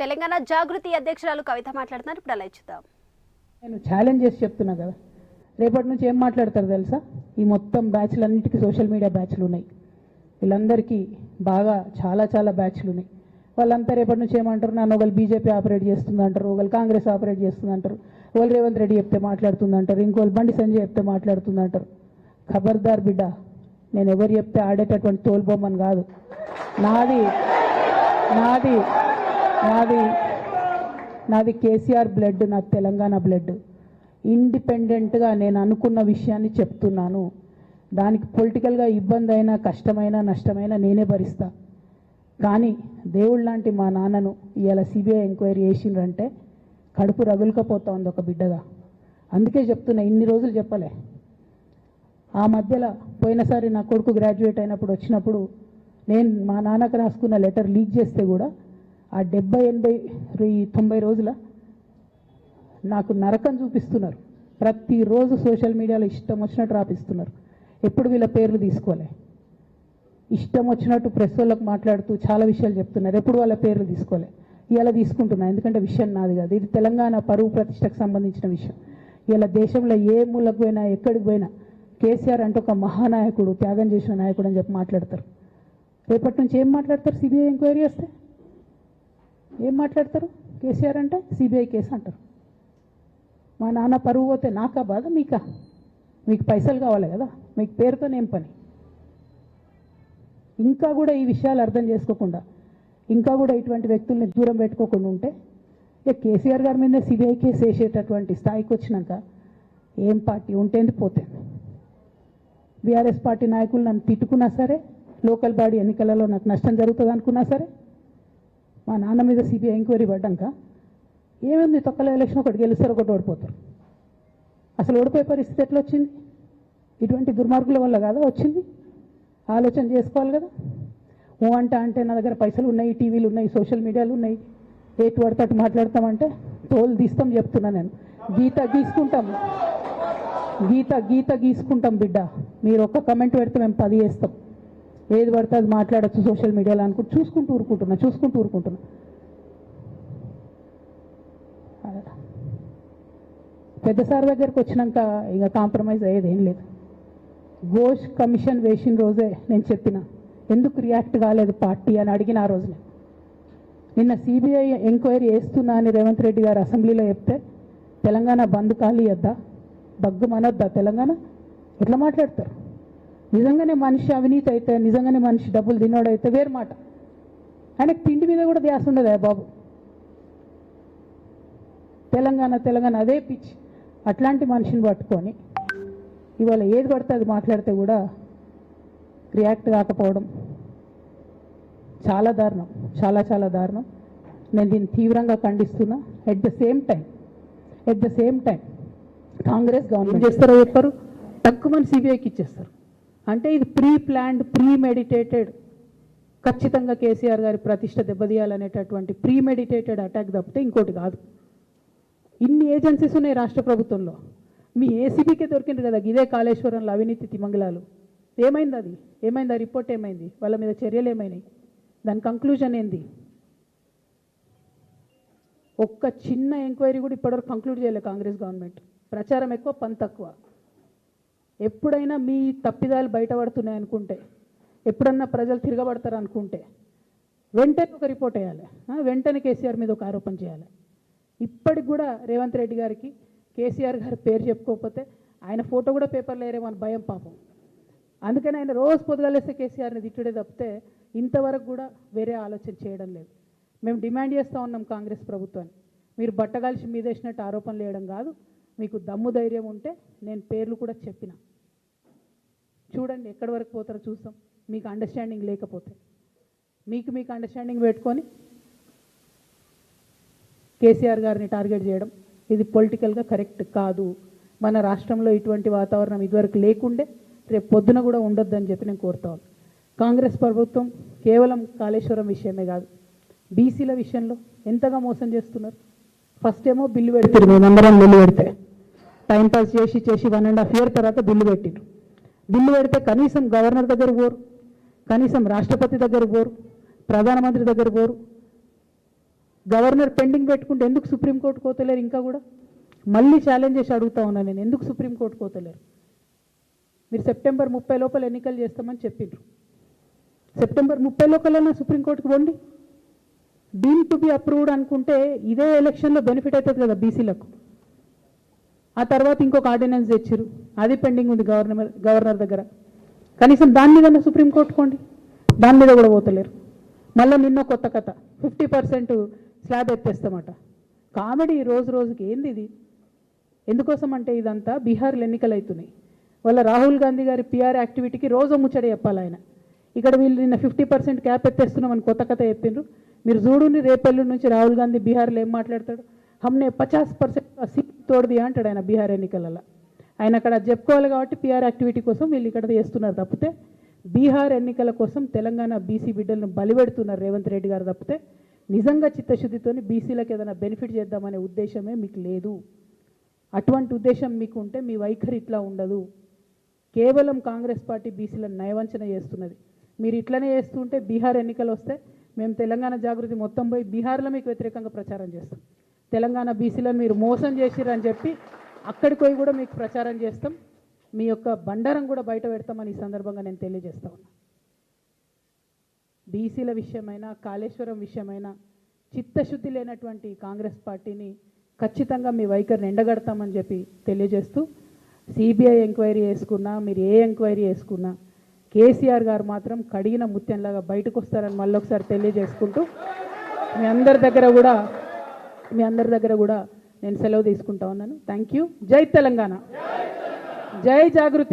తెలంగాణ జాగృతి అధ్యక్షురాలు కవిత మాట్లాడుతున్నారు. ఇప్పుడు అలా ఇచ్చుదాం నేను ఛాలెంజ్ చేసి చెప్తున్నా కదా. రేపటి నుంచి ఏం మాట్లాడతారు తెలుసా? ఈ మొత్తం బ్యాచ్లు అన్నిటికీ సోషల్ మీడియా బ్యాచ్లు ఉన్నాయి. వీళ్ళందరికీ బాగా చాలా చాలా బ్యాచ్లు ఉన్నాయి. వాళ్ళంతా రేపటి నుంచి ఏమంటారు? నన్ను ఒకళ్ళు బీజేపీ ఆపరేట్ చేస్తుంది అంటారు ఒకళ్ళు కాంగ్రెస్ ఆపరేట్ చేస్తుంది అంటారు ఒకళ్ళు రేవంత్ రెడ్డి చెప్తే మాట్లాడుతుంది అంటారు ఇంకోళ్ళు బండి సంజయ్ చెప్తే మాట్లాడుతుంది అంటారు. ఖబర్దార్ బిడ్డ నేను ఎవరు చెప్తే ఆడేటటువంటి తోలుబొమ్మని కాదు. నాది నాది నాది నాది కేసీఆర్ బ్లడ్ నాది తెలంగాణ బ్లడ్. ఇండిపెండెంట్గా నేను అనుకున్న విషయాన్ని చెప్తున్నాను. దానికి పొలిటికల్గా ఇబ్బంది అయినా కష్టమైనా నష్టమైనా నేనే భరిస్తా. కానీ దేవుడు లాంటి మా నాన్నను ఇవాళ సిబిఐ ఎంక్వైరీ చేసిండ్రంటే కడుపు రగులుకపోతా ఉంది ఒక బిడ్డగా. అందుకే చెప్తున్నా ఇన్ని రోజులు చెప్పలే. ఆ మధ్యలో పోయినసారి నా కొడుకు గ్రాడ్యుయేట్ అయినప్పుడు వచ్చినప్పుడు నేను మా నాన్నకు రాసుకున్న లెటర్ లీక్ చేస్తే కూడా ఆ డెబ్బై ఎనభై తొంభై రోజుల నాకు నరకం చూపిస్తున్నారు. ప్రతిరోజు సోషల్ మీడియాలో ఇష్టం వచ్చినట్టు రాపిస్తున్నారు. ఎప్పుడు వీళ్ళ పేర్లు తీసుకోలే. ఇష్టం వచ్చినట్టు ప్రెస్ వాళ్ళకు మాట్లాడుతూ చాలా విషయాలు చెప్తున్నారు. ఎప్పుడు వాళ్ళ పేర్లు తీసుకోలే. ఇలా తీసుకుంటున్నా ఎందుకంటే విషయం నాది కాదు. ఇది తెలంగాణ పరువు ప్రతిష్టకు సంబంధించిన విషయం. ఇలా దేశంలో ఏ మూలకు పోయినా ఎక్కడికి పోయినా కేసీఆర్ అంటే ఒక మహానాయకుడు త్యాగం చేసిన నాయకుడు అని చెప్పి మాట్లాడతారు. రేపటి నుంచి ఏం మాట్లాడతారు? సిబిఐ ఎంక్వైరీ చేస్తే ఏం మాట్లాడతారు? కేసీఆర్ అంటే సిబిఐ కేసు అంటారు. మా నాన్న పరువు పోతే నాకా బాధ? మీకా? మీకు పైసలు కావాలి కదా? మీకు పేరుతోనేం పని. ఇంకా కూడా ఈ విషయాలు అర్థం చేసుకోకుండా ఇంకా కూడా ఇటువంటి వ్యక్తుల్ని దూరం పెట్టుకోకుండా ఉంటే ఇక కేసీఆర్ గారి మీద సిబిఐ కేసు వేసేటటువంటి స్థాయికి వచ్చినాక ఏం పార్టీ ఉంటేంది పోతేంది బీఆర్ఎస్ పార్టీ నాయకులు నన్ను తిట్టుకున్నా సరే లోకల్ బాడీ ఎన్నికలలో నాకు నష్టం జరుగుతుంది అనుకున్నా సరే మా నాన్న మీద సిబిఐ ఎంక్వైరీ పడ్డాక ఏముంది తొక్కల ఎలక్షన్ ఒకటి గెలుస్తారు ఒకటి ఓడిపోతారు. అసలు ఓడిపోయే పరిస్థితి ఎట్లా వచ్చింది? ఇటువంటి దుర్మార్గుల వల్ల కాదా వచ్చింది? ఆలోచన చేసుకోవాలి కదా. ఓ అంట అంటే నా దగ్గర పైసలు ఉన్నాయి టీవీలు ఉన్నాయి సోషల్ మీడియాలు ఉన్నాయి. ఏటు పడితే అటు మాట్లాడతామంటే తోలు తీస్తాం చెప్తున్నా నేను. గీత గీసుకుంటాం. గీత గీత గీసుకుంటాం బిడ్డ. మీరు ఒక్క కమెంట్ పెడితే మేము పది వేస్తాం ఏది పడితే అది మాట్లాడచ్చు సోషల్ మీడియాలో అనుకుంటూ చూసుకుంటూ ఊరుకుంటున్నా చూసుకుంటూ ఊరుకుంటున్నా. పెద్ద సార్ దగ్గరికి వచ్చినాక ఇక కాంప్రమైజ్ అయ్యేది ఏం లేదు. ఘోష్ కమిషన్ వేసిన రోజే నేను చెప్పిన ఎందుకు రియాక్ట్ కాలేదు పార్టీ అని అడిగిన ఆ రోజునే. నిన్న సిబిఐ ఎంక్వైరీ వేస్తున్నా అని రేవంత్ రెడ్డి గారు అసెంబ్లీలో చెప్తే తెలంగాణ బంద్ ఖాళీ వద్దా బగ్గు మనొద్దా తెలంగాణ? ఎట్లా మాట్లాడతారు? నిజంగానే మనిషి అవినీతి అయితే నిజంగానే మనిషి డబ్బులు తినోడైతే వేరు మాట. ఆయనకు తిండి మీద కూడా ధ్యాస ఉండదా బాబు? తెలంగాణ తెలంగాణ అదే పిచ్ అట్లాంటి మనిషిని పట్టుకొని ఇవాళ ఏది పడితే అది మాట్లాడితే కూడా రియాక్ట్ కాకపోవడం చాలా దారుణం. చాలా చాలా దారుణం. నేను దీన్ని తీవ్రంగా ఖండిస్తున్నా. At the same time at the same time Congress government చేస్తారో చెప్పారు. తక్కువ మంది సిబిఐకి ఇచ్చేస్తారు. అంటే ఇది ప్రీ ప్లాన్డ్ ప్రీ మెడిటేటెడ్ ఖచ్చితంగా కేసీఆర్ గారి ప్రతిష్ట దెబ్బతీయాలనేటటువంటి ప్రీ మెడిటేటెడ్ అటాక్ తప్పితే ఇంకోటి కాదు. ఇన్ని ఏజెన్సీస్ ఉన్నాయి రాష్ట్ర ప్రభుత్వంలో. మీ ఏసీబీకే దొరికింది కదా ఇదే కాళేశ్వరంలో అవినీతి తిమంగళాలు. ఏమైంది అది? ఏమైంది? ఆ రిపోర్ట్ ఏమైంది? వాళ్ళ మీద చర్యలు ఏమైనాయి? దాని కంక్లూజన్ ఏంది? ఒక్క చిన్న ఎంక్వైరీ కూడా ఇప్పటివరకు కంక్లూడ్ చేయలేదు కాంగ్రెస్ గవర్నమెంట్. ప్రచారం ఎక్కువ పని తక్కువ. ఎప్పుడైనా మీ తప్పిదాలు బయటపడుతున్నాయి అనుకుంటే ఎప్పుడన్నా ప్రజలు తిరగబడతారు అనుకుంటే వెంటనే ఒక రిపోర్ట్ వేయాలి. వెంటనే కేసీఆర్ మీద ఒక ఆరోపణ చేయాలి. ఇప్పటికి కూడా రేవంత్ రెడ్డి గారికి కేసీఆర్ గారి పేరు చెప్పుకోకపోతే ఆయన ఫోటో కూడా పేపర్లో వేరేమో అని భయం పాపం. అందుకని ఆయన రోజు పొదగలేస్తే కేసీఆర్ని తిట్టుడే తప్పితే ఇంతవరకు కూడా వేరే ఆలోచన చేయడం లేదు. మేము డిమాండ్ చేస్తూ ఉన్నాం కాంగ్రెస్ ప్రభుత్వాన్ని. మీరు బట్టగాల్చి మీదేసినట్టు ఆరోపణలు వేయడం కాదు. మీకు దమ్ము ధైర్యం ఉంటే నేను పేర్లు కూడా చెప్పిన. చూడండి ఎక్కడి వరకు పోతారో చూస్తాం. మీకు అండర్స్టాండింగ్ లేకపోతే. మీకు మీకు అండర్స్టాండింగ్ పెట్టుకొని కేసీఆర్ గారిని టార్గెట్ చేయడం ఇది పొలిటికల్గా కరెక్ట్ కాదు. మన రాష్ట్రంలో ఇటువంటి వాతావరణం ఇదివరకు లేకుండే రేపు పొద్దున కూడా ఉండొద్దని చెప్పి నేను కోరుతాను కాంగ్రెస్ ప్రభుత్వం కేవలం కాళేశ్వరం విషయమే కాదు. బీసీల విషయంలో ఎంతగా మోసం చేస్తున్నారు? ఫస్ట్ ఏమో బిల్లు పెడతారు మేమందరం బిల్లు పెడితే. టైం పాస్ చేసి చేసి వన్ అండ్ హాఫ్ ఇయర్ తర్వాత బిల్లు పెట్టిరు బిల్లు పెడితే కనీసం గవర్నర్ దగ్గర పోరు కనీసం రాష్ట్రపతి దగ్గర పోరు ప్రధానమంత్రి దగ్గర పోరు. గవర్నర్ పెండింగ్ పెట్టుకుంటే ఎందుకు సుప్రీంకోర్టు కోతలేరు ఇంకా కూడా? మళ్ళీ ఛాలెంజ్ చేసి అడుగుతా ఉన్నా నేను ఎందుకు సుప్రీంకోర్టు కోతలేరు? మీరు సెప్టెంబర్ ముప్పై లోపల ఎన్నికలు చేస్తామని చెప్పిండ్రు సెప్టెంబర్ ముప్పై లోపలైనా సుప్రీంకోర్టుకు పోండి డీమ్ టు బి అప్రూవ్డ్ అనుకుంటే ఇదే ఎలక్షన్లో బెనిఫిట్ అవుతుంది కదా బీసీలకు ఆ తర్వాత ఇంకొక ఆర్డినెన్స్ తెచ్చారు అది పెండింగ్ ఉంది గవర్నర్ గవర్నర్ దగ్గర. కనీసం దాని మీద సుప్రీంకోర్టు కోండి. దాని మీద కూడా పోతలేరు. మళ్ళీ నిన్న కొత్త కథ. ఫిఫ్టీ పర్సెంట్ స్లాబ్ ఎత్తేస్తామట. కామెడీ రోజు రోజుకి ఏంది ఇది? ఎందుకోసం అంటే ఇదంతా బీహార్లో ఎన్నికలు అవుతున్నాయి వాళ్ళ రాహుల్ గాంధీ గారి పిఆర్ యాక్టివిటీకి రోజు ముచ్చట చెప్పాలి ఆయన. ఇక్కడ వీళ్ళు నిన్న ఫిఫ్టీ పర్సెంట్ క్యాప్ ఎత్తేస్తున్నామని కొత్త కథ చెప్పిండ్రు మీరు చూడుని రేపెల్లు నుంచి రాహుల్ గాంధీ బీహార్లో ఏం మాట్లాడతాడు? హమ్నే పచాస్ పర్సెంట్ సీట్ తోడుది అంటాడు ఆయన బీహార్ ఎన్నికలలో. ఆయన అక్కడ చెప్పుకోవాలి కాబట్టి పిఆర్ యాక్టివిటీ కోసం వీళ్ళు ఇక్కడ చేస్తున్నారు తప్పితే బీహార్ ఎన్నికల కోసం తెలంగాణ బీసీ బిడ్డలను బలిపెడుతున్నారు రేవంత్ రెడ్డి గారు తప్పితే నిజంగా చిత్తశుద్ధితోని బీసీలకు ఏదైనా బెనిఫిట్ చేద్దామనే ఉద్దేశమే మీకు లేదు. అటువంటి ఉద్దేశం మీకు ఉంటే మీ వైఖరి ఇట్లా ఉండదు. కేవలం కాంగ్రెస్ పార్టీ బీసీలను నయవంచన చేస్తున్నది. మీరు ఇట్లనే చేస్తుంటే బీహార్ ఎన్నికలు వస్తే మేము తెలంగాణ జాగృతి మొత్తం పోయి బీహార్లో మీకు వ్యతిరేకంగా ప్రచారం చేస్తాం. తెలంగాణ బీసీలను మీరు మోసం చేసిరని చెప్పి అక్కడికి పోయి కూడా మీకు ప్రచారం చేస్తాం. మీ యొక్క బండారం కూడా బయట పెడతామని ఈ సందర్భంగా నేను తెలియజేస్తా ఉన్నా. బీసీల విషయమైనా కాళేశ్వరం విషయమైనా చిత్తశుద్ధి లేనటువంటి కాంగ్రెస్ పార్టీని ఖచ్చితంగా మీ వైఖరిని ఎండగడతామని చెప్పి తెలియజేస్తూ సిబిఐ ఎంక్వైరీ వేసుకున్నా మీరు ఏ ఎంక్వైరీ వేసుకున్నా కేసీఆర్ గారు మాత్రం కడిగిన ముత్యంలాగా బయటకు వస్తారని మళ్ళీ ఒకసారి తెలియజేసుకుంటూ మీ అందరి దగ్గర కూడా మీ అందరి దగ్గర కూడా నేను సెలవు తీసుకుంటా ఉన్నాను. థ్యాంక్ యూ జై తెలంగాణ. జై జాగృతి.